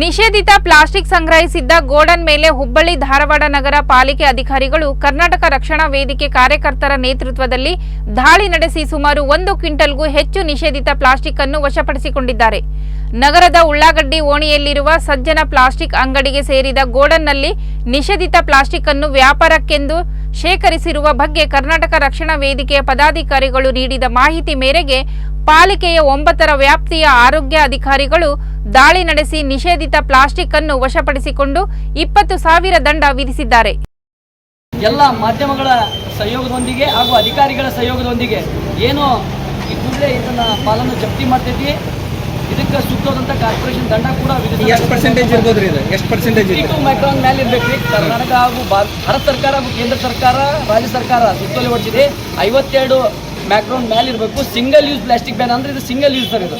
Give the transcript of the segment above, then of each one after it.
ನಿಷೇಧಿತ plastic ಸಂಗ್ರಹಿಸಿದ್ದ godown ಮೇಲೆ ಹುಬ್ಬಳ್ಳಿ ಧಾರವಾಡ ನಗರ ಪಾಲಿಕೆ ಅಧಿಕಾರಿಗಳು ಕರ್ನಾಟಕ ರಕ್ಷಣಾ ವೇದಿಕೆ ಕಾರ್ಯಕರ್ತರ ನೇತೃತ್ವದಲ್ಲಿ ದಾಳಿ ನಡೆಸಿ ಸುಮಾರು ಒಂದು ಕ್ವಿಂಟಲ್ಗೂ ಹೆಚ್ಚು ನಿಷೇಧಿತ ಪ್ಲಾಸ್ಟಿಕ್ ಅನ್ನು ವಶಪಡಿಸಿಕೊಂಡಿದ್ದಾರೆ. ನಗರದ ಉಳ್ಳಾಗಡ್ಡಿ ಓಣಿಯಲ್ಲಿರುವ ಸಜ್ಜನ ಪ್ಲಾಸ್ಟಿಕ್ ಅಂಗಡಿಗೆ ಸೇರಿದ ಗೋಡನ್ನಲ್ಲಿ ನಿಷೇಧಿತ ಪ್ಲಾಸ್ಟಿಕ್ ಅನ್ನು ವ್ಯಾಪಾರಕ್ಕೆಂದು ಶೇಖರಿಸಿರುವ ಬಗ್ಗೆ ಕರ್ನಾಟಕ ರಕ್ಷಣಾ ವೇದಿಕೆಯ ಪದಾಧಿಕಾರಿಗಳು ನೀಡಿದ ಮಾಹಿತಿ ಮೇರೆಗೆ ಪಾಲಿಕೆಯ ಒಂಬತ್ತರ ವ್ಯಾಪ್ತಿಯ ಆರೋಗ್ಯ ಅಧಿಕಾರಿಗಳು ದಾಳಿ ನಡೆಸಿ ನಿಷೇಧಿತ ಪ್ಲಾಸ್ಟಿಕ್ ಅನ್ನು ವಶಪಡಿಸಿಕೊಂಡು ಇಪ್ಪತ್ತು ಸಾವಿರ ದಂಡ ವಿಧಿಸಿದ್ದಾರೆ. ಎಲ್ಲ ಮಾಧ್ಯಮಗಳ ಸಹಯೋಗದೊಂದಿಗೆ ಹಾಗೂ ಅಧಿಕಾರಿಗಳ ಸಹಯೋಗದೊಂದಿಗೆ ಏನು ಈ ಕೂಡಲೇ ಇದನ್ನು ಪಾಲನ್ನು ಜಪ್ತಿ ಮಾಡ್ತೈತಿ ಇದಕ್ಕೆ ಸೂಕ್ತವಾದಂಥ ಕಾರ್ಪೊರೇಷನ್ ದಂಡ ಕೂಡ ಎಷ್ಟು ಪರ್ಸೆಂಟೇಜ್ ಇರ್ಬೋದು ರೀ ಇದು? ಎಷ್ಟು ಪರ್ಸೆಂಟೇಜ್ ಮೈಕ್ರಾನ್ ಮೇಲೆ ಇರ್ಬೇಕು. ರೀ ಕರ್ನಾಟಕ ಹಾಗೂ ಭಾರತ ಸರ್ಕಾರ ಹಾಗೂ ಕೇಂದ್ರ ಸರ್ಕಾರ ರಾಜ್ಯ ಸರ್ಕಾರ ಸುತ್ತೋಲೆ ಹೊಡಿಸಿದೆ. ಐವತ್ತೆರಡು ಮ್ಯಾಕ್ರೋನ್ ಮೇಲೆ ಇರಬೇಕು. ಸಿಂಗಲ್ ಯೂಸ್ ಪ್ಲಾಸ್ಟಿಕ್ ಬ್ಯಾನ್ ಅಂದ್ರೆ ಇದು ಸಿಂಗಲ್ ಯೂಸ್ ಸರ್ ಇದು.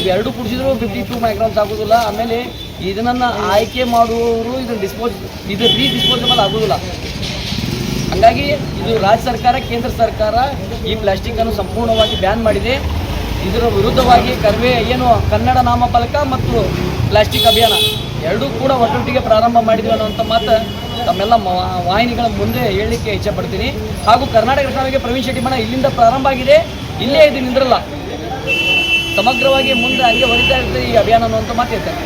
ಇವೆರಡು ಕುಡಿಸಿದ್ರು ಫಿಫ್ಟಿ ಟು ಮೈಕ್ರಾನ್ಸ್ ಆಗೋದಿಲ್ಲ. ಆಮೇಲೆ ಇದನ್ನ ಆಯ್ಕೆ ಮಾಡುವವರು ಇದನ್ನ ಡಿಸ್ಪೋಸ್ ಇದು ರೀಡಿಸ್ಪೋಸಬಲ್ ಆಗೋದಿಲ್ಲ. ಹಂಗಾಗಿ ಇದು ರಾಜ್ಯ ಸರ್ಕಾರ ಕೇಂದ್ರ ಸರ್ಕಾರ ಈ ಪ್ಲಾಸ್ಟಿಕ್ ಅನ್ನು ಸಂಪೂರ್ಣವಾಗಿ ಬ್ಯಾನ್ ಮಾಡಿದೆ. ಇದರ ವಿರುದ್ಧವಾಗಿ ಕರ್ವೆ ಏನು ಕನ್ನಡ ನಾಮಫಲಕ ಮತ್ತು ಪ್ಲಾಸ್ಟಿಕ್ ಅಭಿಯಾನ ಎರಡೂ ಕೂಡ ಒಟ್ಟೊಟ್ಟಿಗೆ ಪ್ರಾರಂಭ ಮಾಡಿದ್ವಿ ಅನ್ನುವಂಥ ಮಾತು ತಮ್ಮೆಲ್ಲ ವಾಹಿನಿಗಳ ಮುಂದೆ ಹೇಳಲಿಕ್ಕೆ ಇಚ್ಛಪಡ್ತೀನಿ ಹಾಗೂ ಕರ್ನಾಟಕ ರಕ್ಷಣೆಗೆ ಪ್ರವೀಣ್ ಶೆಟ್ಟಿ ಮಣ ಇಲ್ಲಿಂದ ಪ್ರಾರಂಭ ಆಗಿದೆ. ಇಲ್ಲೇ ಇದು ನಿಂದ್ರಲ್ಲ. ಸಮಗ್ರವಾಗಿ ಮುಂದೆ ಹಂಗೆ ಹೊರಿತಾ ಇರ್ತದೆ ಈ ಅಭಿಯಾನ ಅನ್ನುವಂಥ ಮಾತು ಹೇಳ್ತಾರೆ